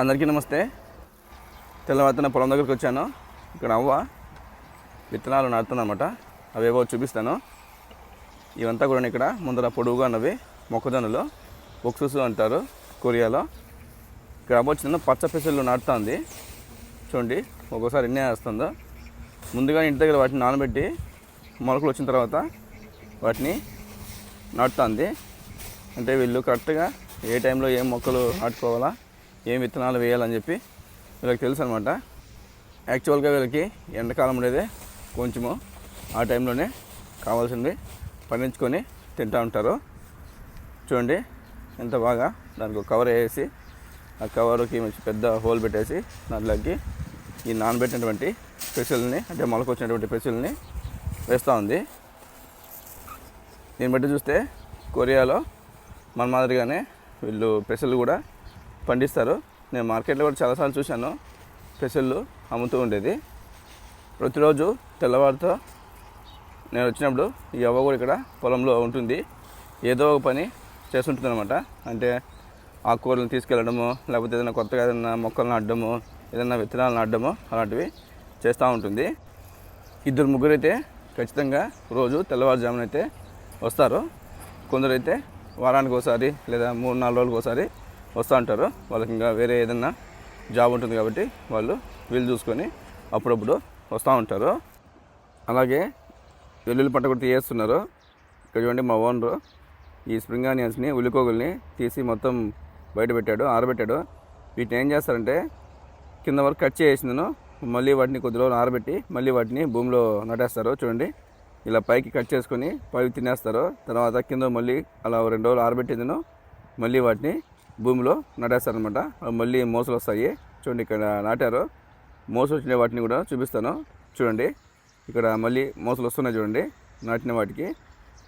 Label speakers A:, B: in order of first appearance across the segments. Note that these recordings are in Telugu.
A: అందరికీ నమస్తే. తెల్లవారుతున్న పొలం దగ్గరికి వచ్చాను. ఇక్కడ అవ్వ విత్తనాలు నాటుతుందన్నమాట. అవేవో చూపిస్తాను. ఇవంతా కూడా ఇక్కడ ముందర పొడుగుగా ఉన్నవి మొక్కజొన్నలు ఒక్సుసు అంటారు కొరియాలో. ఇక్కడ అవ్వ వచ్చిన పచ్చ పెసలు నాటుతుంది. చూడండి ఒక్కోసారి ఎన్ని వేస్తుందో. ముందుగా ఇంటి దగ్గర వాటిని నానబెట్టి మొలకలు వచ్చిన తర్వాత వాటిని నాటుతుంది. అంటే వీళ్ళు కరెక్ట్గా ఏ టైంలో ఏం మొక్కలు నాటుకోవాలా ఏం విత్తనాలు వేయాలని చెప్పి వీళ్ళకి తెలుసు అనమాట యాక్చువల్గా వీళ్ళకి ఎండాకాలం అనేది కొంచెము ఆ టైంలోనే కావాల్సింది పండించుకొని తింటూ ఉంటారు. చూడండి ఎంత బాగా దానికి ఒక కవర్ వేసి ఆ కవర్కి మంచి పెద్ద హోల్ పెట్టేసి దాంట్లోకి ఈ నానబెట్టినటువంటి పెసల్ని అంటే మొలకొచ్చినటువంటి పెసల్ని వేస్తూ ఉంది. దీన్ని బట్టి చూస్తే కొరియాలో మన మాదిరిగానే వీళ్ళు పెసలు కూడా పండిస్తారు. నేను మార్కెట్లో కూడా చాలాసార్లు చూశాను. పెసళ్ళు అమ్ముతూ ఉండేది. ప్రతిరోజు తెల్లవారితో నేను వచ్చినప్పుడు ఈ అవ్వ కూడా ఇక్కడ పొలంలో ఉంటుంది. ఏదో ఒక పని చేస్తుంటుంది అనమాట అంటే ఆకుకూరలు తీసుకెళ్ళడము లేకపోతే ఏదైనా కొత్తగా ఏదైనా మొక్కలు నాటడము ఏదైనా విత్తనాలు నాటడము అలాంటివి చేస్తూ ఉంటుంది. ఇద్దరు ముగ్గురు అయితే ఖచ్చితంగా రోజు తెల్లవారుజామున అయితే వస్తారు. కొందరైతే వారానికి ఒకసారి లేదా మూడు నాలుగు రోజులకు ఒకసారి వస్తూ ఉంటారు వాళ్ళకి ఇంకా వేరే ఏదన్నా జాబ్ ఉంటుంది కాబట్టి వాళ్ళు వీలు చూసుకొని అప్పుడప్పుడు వస్తూ ఉంటారు. అలాగే వెల్లుల్లి పంట కూడా తీయేస్తున్నారు ఇక్కడ చూడండి మా ఓనరు ఈ స్ప్రింగ్ ఆనియన్స్ని ఉల్లికోగుల్ని తీసి మొత్తం బయట పెట్టాడు ఆరబెట్టాడు. వీటిని ఏం చేస్తారంటే కింద వరకు కట్ చేసేసిందను మళ్ళీ వాటిని కొద్ది రోజులు ఆరబెట్టి మళ్ళీ వాటిని భూమిలో నాటేస్తారు. చూడండి. ఇలా పైకి కట్ చేసుకొని పైకి తినేస్తారు. తర్వాత కింద మళ్ళీ అలా రెండు రోజులు ఆరబెట్టిందను మళ్ళీ వాటిని భూమిలో నాటేస్తారనమాట మళ్ళీ మోసలు వస్తాయి. చూడండి ఇక్కడ నాటారు. మోసలు వచ్చిన వాటిని కూడా చూపిస్తాను. చూడండి. ఇక్కడ మళ్ళీ మోసలు వస్తున్నాయి చూడండి. నాటిన వాటికి.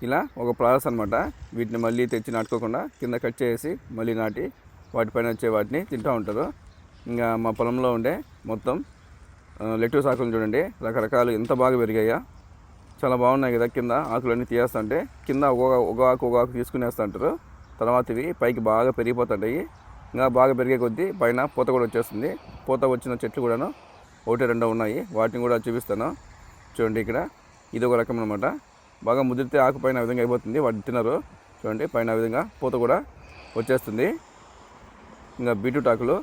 A: ఇలా ఒక ప్రాసెస్ అనమాట వీటిని మళ్ళీ తెచ్చి నాటుకోకుండా కింద కట్ చేసి మళ్ళీ నాటి వాటిపైన వచ్చే వాటిని తింటూ ఉంటారు. ఇంకా మా పొలంలో ఉండే మొత్తం లెట్యూస్ ఆకులు చూడండి. రకరకాలు ఎంత బాగా పెరిగాయా. చాలా బాగున్నాయి కదా కింద ఆకులన్నీ తీయేస్తుంటే కింద ఒక ఒక ఆకు ఒక ఆకు తీసుకునేస్తూ తర్వాత ఇవి పైకి బాగా పెరిగిపోతుంటాయి. ఇంకా బాగా పెరిగే కొద్దీ పైన పూత కూడా వచ్చేస్తుంది. పూత వచ్చిన చెట్లు కూడాను ఒకటి రెండు ఉన్నాయి. వాటిని కూడా చూపిస్తాను. చూడండి ఇక్కడ. ఇది ఒక రకం అనమాట బాగా ముదిరితే ఆకు పైన విధంగా అయిపోతుంది. వాటిని తినరు చూడండి పైన ఆ విధంగా పూత కూడా వచ్చేస్తుంది. ఇంకా బీట్రూట్ ఆకులు.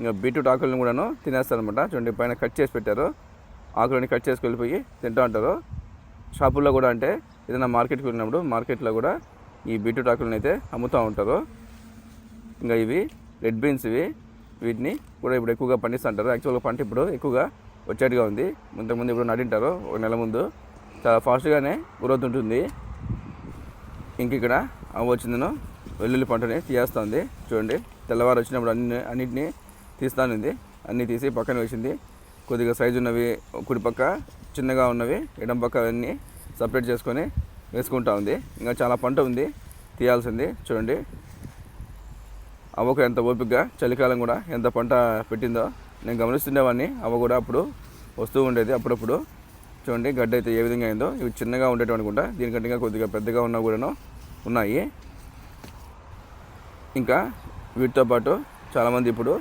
A: ఇంకా బీట్రూట్ ఆకులను కూడాను తినేస్తారనమాట చూడండి పైన కట్ చేసి పెట్టారు. ఆకులని కట్ చేసుకు వెళ్ళిపోయి తింటూ ఉంటారు. షాపుల్లో కూడా అంటే ఏదైనా మార్కెట్కి వెళ్ళినప్పుడు మార్కెట్లో కూడా ఈ బీట్రూట్ ఆకులను అయితే అమ్ముతూ ఉంటారు. ఇంకా ఇవి రెడ్ బీన్స్ ఇవి. వీటిని కూడా ఇప్పుడు ఎక్కువగా పండిస్తుంటారు యాక్చువల్గా పంట ఇప్పుడు ఎక్కువగా వచ్చేట్టుగా ఉంది. ఇంతకుముందు ఇప్పుడు నడింటారు ఒక నెల ముందు. చాలా ఫాస్ట్గానే గ్రోత్ ఉంటుంది ఇంక ఇక్కడ అవ్వ వచ్చిందను వెల్లుల్లి పంటని తీయేస్తుంది చూడండి తెల్లవారు వచ్చినప్పుడు అన్ని అన్నిటిని తీస్తానుంది. అన్నీ తీసి పక్కన వేసింది. కొద్దిగా సైజు ఉన్నవి కుడి పక్క చిన్నగా ఉన్నవి ఎడం పక్క అన్నీ సపరేట్ చేసుకొని వేసుకుంటా ఉంది. ఇంకా చాలా పంట ఉంది. తీయాల్సింది. చూడండి. అవ్వక ఎంత ఓపికగా చలికాలం కూడా ఎంత పంట పెట్టిందో నేను గమనిస్తుండేవాడిని. అవ్వ కూడా అప్పుడు వస్తూ ఉండేది అప్పుడప్పుడు. చూడండి గడ్డ అయితే ఏ విధంగా అయిందో. ఇవి చిన్నగా ఉండేటివి అనుకుంటా. దీనికంటే ఇంకా కొద్దిగా పెద్దగా ఉన్నా కూడాను ఉన్నాయి. ఇంకా వీటితో పాటు చాలామంది ఇప్పుడు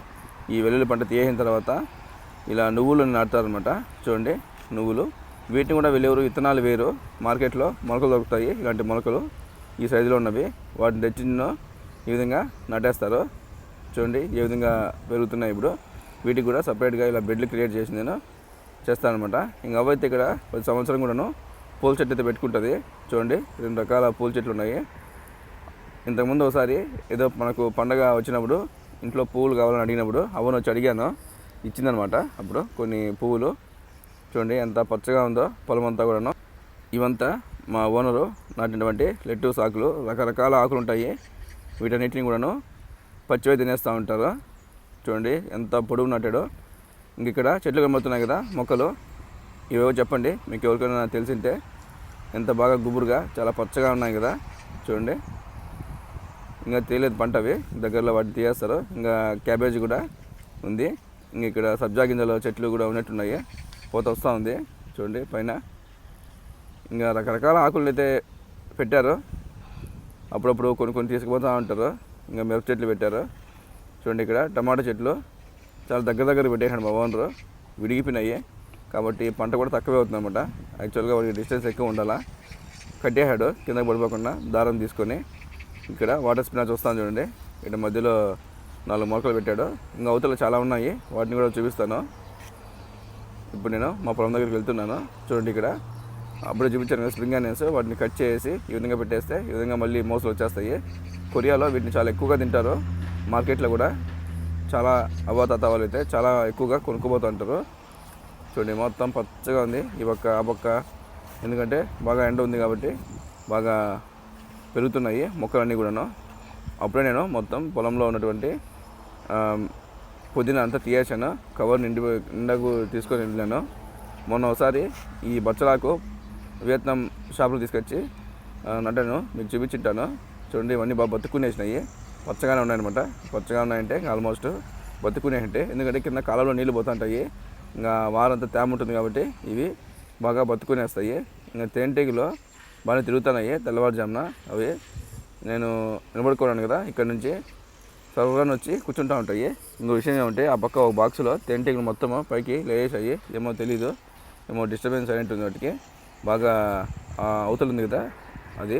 A: ఈ వెల్లుల్లి పంట తీసిన తర్వాత ఇలా నువ్వులు నాటుతారనమాట చూడండి నువ్వులు. వీటిని కూడా వెళ్ళేవారు? విత్తనాలు వేరు. మార్కెట్లో మొలకలు దొరుకుతాయి. ఇలాంటి మొలకలు ఈ సైజులో ఉన్నవి. వాటిని తెచ్చి ఈ విధంగా నాటేస్తారు. చూడండి ఏ విధంగా పెరుగుతున్నాయి ఇప్పుడు. వీటికి కూడా సపరేట్గా ఇలా బెడ్లు క్రియేట్ చేసి నేను చేస్తానమాట ఇంకా అవైతే ఇక్కడ ప్రతి సంవత్సరం కూడాను పూల చెట్టు అయితే పెట్టుకుంటుంది. చూడండి రెండు రకాల పూల చెట్లు ఉన్నాయి. ఇంతకుముందు ఒకసారి ఏదో మనకు పండగ వచ్చినప్పుడు ఇంట్లో పువ్వులు కావాలని అడిగినప్పుడు అవను వచ్చి అడిగాను. ఇచ్చిందనమాట అప్పుడు కొన్ని పువ్వులు. చూడండి ఎంత పచ్చగా ఉందో పొలం అంతా కూడాను. ఇవంతా మా ఓనరు నాటినటువంటి లెట్టూస్ ఆకులు రకరకాల ఆకులు ఉంటాయి. వీటన్నిటిని కూడాను పచ్చివే తినేస్తూ ఉంటారు. చూడండి ఎంత పొడుగు నాటాడో. ఇంక ఇక్కడ చెట్లు కనబడుతున్నాయి కదా మొక్కలు. ఇవేవో చెప్పండి మీకు ఎవరికైనా తెలిసింటే. ఎంత బాగా గుబురుగా చాలా పచ్చగా ఉన్నాయి కదా. చూడండి. ఇంకా తీయలేదు పంట అవి. దగ్గరలో వాటిని తీయేస్తారు ఇంకా క్యాబేజ్ కూడా ఉంది. ఇంక ఇక్కడ సబ్జా గింజల చెట్లు కూడా ఉన్నట్టున్నాయి. పోత వస్తూ ఉంది. చూడండి పైన. ఇంకా రకరకాల ఆకులు అయితే పెట్టారు. అప్పుడప్పుడు కొన్ని కొన్ని తీసుకుపోతూ ఉంటారు. ఇంకా మిరప చెట్లు పెట్టారు. చూడండి ఇక్కడ టమాటా చెట్లు. చాలా దగ్గర దగ్గర పెట్టేసాడు మా ఓనరు. విడిగిపోయినాయి. కాబట్టి పంట కూడా తక్కువే అవుతుంది అనమాట యాక్చువల్గా వాడికి డిస్టెన్స్ ఎక్కువ ఉండాలా. కట్టేశాడు కిందకి పడిపోకుండా దారం తీసుకొని. ఇక్కడ వాటర్ స్పినాచ్ వస్తాను చూడండి. ఇక్కడ మధ్యలో నాలుగు మొలకలు పెట్టాడు. ఇంకా అవతల చాలా ఉన్నాయి. వాటిని కూడా చూపిస్తాను. ఇప్పుడు నేను మా పొలం దగ్గరికి వెళ్తున్నాను. చూడండి ఇక్కడ. అప్పుడే చూపించాను కదా స్ప్రింగ్ ఆనియన్స్ వాటిని కట్ చేసి ఈ విధంగా పెట్టేస్తే ఈ విధంగా మళ్ళీ మోసలు వచ్చేస్తాయి. కొరియాలో వీటిని చాలా ఎక్కువగా తింటారు. మార్కెట్లో కూడా చాలా అవ్వాతాత వాళ్ళు అయితే చాలా ఎక్కువగా కొనుక్కుపోతూ ఉంటారు. చూడండి మొత్తం పచ్చగా ఉంది. ఈ పక్క ఆ పక్క ఎందుకంటే బాగా ఎండ ఉంది కాబట్టి బాగా పెరుగుతున్నాయి మొక్కలన్నీ కూడాను. అప్పుడే నేను మొత్తం పొలంలో ఉన్నటువంటి పుదీనా అంతా తీయేసాను కవర్ నిండి నిండకు తీసుకొని వెళ్ళాను. మొన్న ఒకసారి ఈ బచ్చలాకు వియత్నాం షాపులో తీసుకొచ్చి నడ్డాను మీకు చూపించింటాను. చూడండి ఇవన్నీ బాగా బతుకునేసినాయి. పచ్చగానే ఉన్నాయన్నమాట. పచ్చగా ఉన్నాయంటే ఆల్మోస్ట్ బతుక్కునేయంటే ఎందుకంటే కింద కాలంలో నీళ్ళు పోతుంటాయి ఇంకా వారంతా తేమ ఉంటుంది కాబట్టి ఇవి బాగా బతుకునేస్తాయి. ఇంకా తేనెటీగలో బాగా తిరుగుతున్నాయి తెల్లవారుజామున. అవి నేను నిలబడుకోవడానికి కదా ఇక్కడ నుంచి. సర్వరాన్ని వచ్చి కూర్చుంటూ ఉంటాయి. ఇంకో విషయం ఏమంటే ఆ పక్క ఒక బాక్స్లో తేనెటీగలు మొత్తం పైకి లేసాయి ఏమో తెలీదు ఏమో డిస్టర్బెన్స్ అయి వాటికి. బాగా ఆ అవతల ఉంది కదా అది.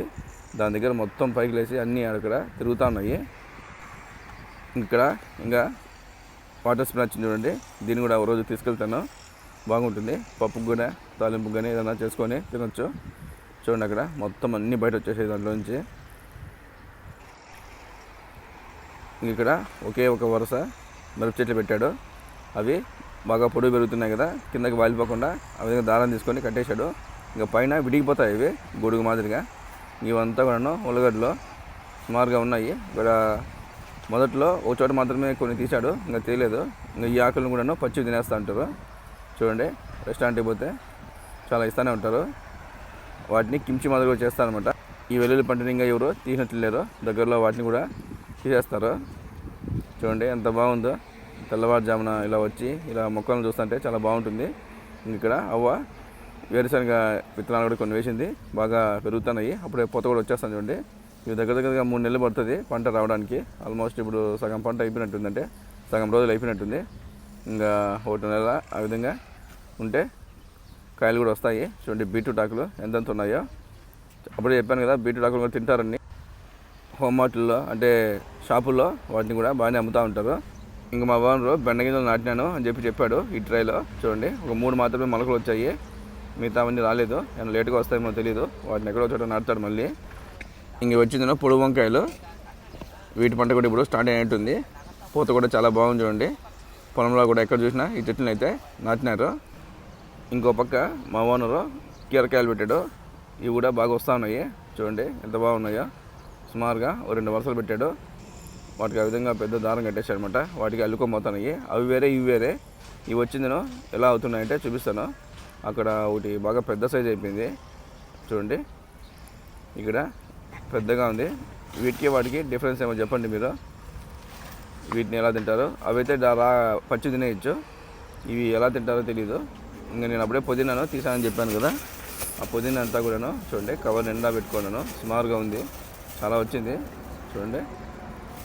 A: దాని దగ్గర మొత్తం పైకి లేచి అన్నీ అక్కడ తిరుగుతూ ఉన్నాయి. ఇక్కడ ఇంకా వాటర్ స్ప్రే వచ్చింది చూడండి. దీన్ని కూడా ఒక రోజు తీసుకెళ్తాను. బాగుంటుంది. పప్పుకు కూడా తాలింపు కానీ ఏదైనా చేసుకొని తినొచ్చు. చూడండి అక్కడ మొత్తం అన్నీ బయట వచ్చేసాయి దాంట్లో నుంచి. ఇక్కడ ఒకే ఒక వరుస మిరప చెట్లు పెట్టాడు. అవి బాగా పొడుగు పెరుగుతున్నాయి కదా కిందకి వాలిపోకుండా ఆ విధంగా దారం తీసుకొని కట్టేశాడు. ఇంకా పైన విడిగిపోతాయి ఇవి గొడుగు మాదిరిగా. ఇవంతా కూడాను ఉల్లగడ్డలో సుమారుగా ఉన్నాయి. ఇక్కడ మొదట్లో ఒక చోట మాత్రమే కొన్ని తీశాడు ఇంకా తెలియలేదు ఇంకా ఈ ఆకులను కూడాను పచ్చి తినేస్తూ ఉంటారు చూడండి రెస్టారెంట్కి పోతే చాలా ఇస్తూనే ఉంటారు. వాటిని కించి మాదిరిగా చేస్తారనమాట ఈ వెల్లుల్లి పంటని ఇంకా ఎవరు తీసినట్లు లేరు. దగ్గరలో వాటిని కూడా తీసేస్తారు. చూడండి ఎంత బాగుందో. తెల్లవారుజామున ఇలా వచ్చి ఇలా మొక్కలను చూస్తుంటే చాలా బాగుంటుంది. ఇక్కడ అవ్వ వేరుశనగ విత్తనాలు కూడా కొన్ని వేసింది. బాగా పెరుగుతున్నాయి. అప్పుడే పూత కూడా వచ్చేస్తాను చూడండి. ఇవి దగ్గర దగ్గరగా మూడు నెలలు పడుతుంది పంట రావడానికి. ఆల్మోస్ట్ ఇప్పుడు సగం పంట అయిపోయినట్టుందంటే సగం రోజులు అయిపోయినట్టుంది. ఇంకా ఒకటి నెల ఆ విధంగా ఉంటే కాయలు కూడా వస్తాయి. చూడండి బీట్రూట్ ఆకులు ఎంతెంత ఉన్నాయో. అప్పుడే చెప్పాను కదా బీట్రూట్ ఆకులు కూడా తింటారని. హోమ్ మార్ట్లో అంటే షాపుల్లో వాటిని కూడా బాగానే అమ్ముతూ ఉంటారు. ఇంకా మా ఓనరు బెండ గింజలు నాటినాను అని చెప్పి చెప్పాడు ఈ ట్రైలో. చూడండి ఒక మూడు మాత్రమే మొలకలు వచ్చాయి. మిగతా అవన్నీ రాలేదు. ఏమైనా లేట్గా వస్తాయేమో తెలియదు వాటిని ఎక్కడో చోట నాటుతాడు మళ్ళీ. ఇంక వచ్చిందేమో పొడి వంకాయలు. వీటి పంట కూడా ఇప్పుడు స్టార్ట్ అయినట్టుంది పూత కూడా చాలా బాగుంది చూడండి. పొలంలో కూడా ఎక్కడ చూసినా ఈ చెట్లను అయితే నాటినారు. ఇంకో పక్క మా ఓనరు కీరకాయలు పెట్టాడు. ఇవి కూడా బాగా వస్తూ ఉన్నాయి. చూడండి ఎంత బాగున్నాయో. సుమారుగా ఓ రెండు వరుసలు పెట్టాడు. వాటికి ఆ విధంగా పెద్ద దారం కట్టేశాడు అనమాట వాటికి అల్లుకోబోతున్నాయి అవి వేరే ఇవి వేరే. ఇవి వచ్చిందను ఎలా అవుతున్నాయంటే చూపిస్తాను. అక్కడ ఒకటి బాగా పెద్ద సైజ్ అయిపోయింది. చూడండి. ఇక్కడ పెద్దగా ఉంది. వీటికి వాటికి డిఫరెన్స్ ఏమో చెప్పండి మీరు. వీటిని ఎలా తింటారో? అవైతే రా పచ్చి తినేయచ్చు. ఇవి ఎలా తింటారో తెలియదు ఇంకా నేను అప్పుడే పుదీనాను తీసానని చెప్పాను కదా. ఆ పుదీనా అంతా కూడాను చూడండి కవర్ నిండా పెట్టుకున్నాను. సుమారుగా ఉంది. చాలా వచ్చింది. చూడండి.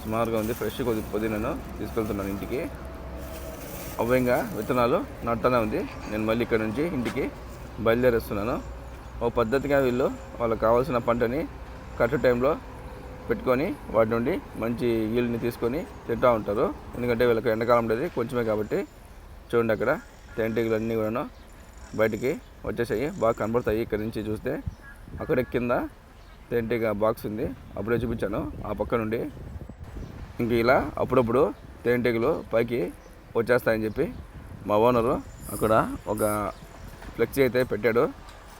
A: సుమారుగా ఉంది. ఫ్రెష్ కొద్ది పుదీనాను తీసుకెళ్తున్నాను ఇంటికి. అవ్వంగా విత్తనాలు నాటుతూనే ఉంది. నేను మళ్ళీ ఇక్కడ నుంచి ఇంటికి బయలుదేరేస్తున్నాను. ఓ పద్ధతిగా వీళ్ళు వాళ్ళకి కావాల్సిన పంటని కరెక్ట్ టైంలో పెట్టుకొని వాటి నుండి మంచి వీళ్ళని తీసుకొని తింటూ ఉంటారు. ఎందుకంటే వీళ్ళకి ఎండాకాలం ఉండేది కొంచెమే కాబట్టి. చూడండి అక్కడ తేనెటీగలు అన్నీ కూడాను బయటికి వచ్చేసాయి. బాగా కనబడతాయి. ఇక్కడి నుంచి చూస్తే అక్కడ కింద తేనెటీగ బాక్స్ ఉంది. అప్పుడే చూపించాను. ఆ పక్క నుండి ఇంక ఇలా అప్పుడప్పుడు తేనెటీగలు పైకి వచ్చేస్తాయని చెప్పి మా ఓనరు అక్కడ ఒక ఫ్లెక్సీ అయితే పెట్టాడు.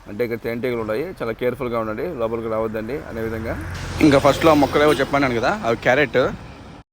A: అంటే ఇక్కడ తేనెటీగలు ఉన్నాయి చాలా కేర్ఫుల్గా ఉండండి. లోపలికి రావద్దండి అనే విధంగా. ఇంకా ఫస్ట్లో మొక్కలేవో చెప్పాను కదా అవి క్యారెట్.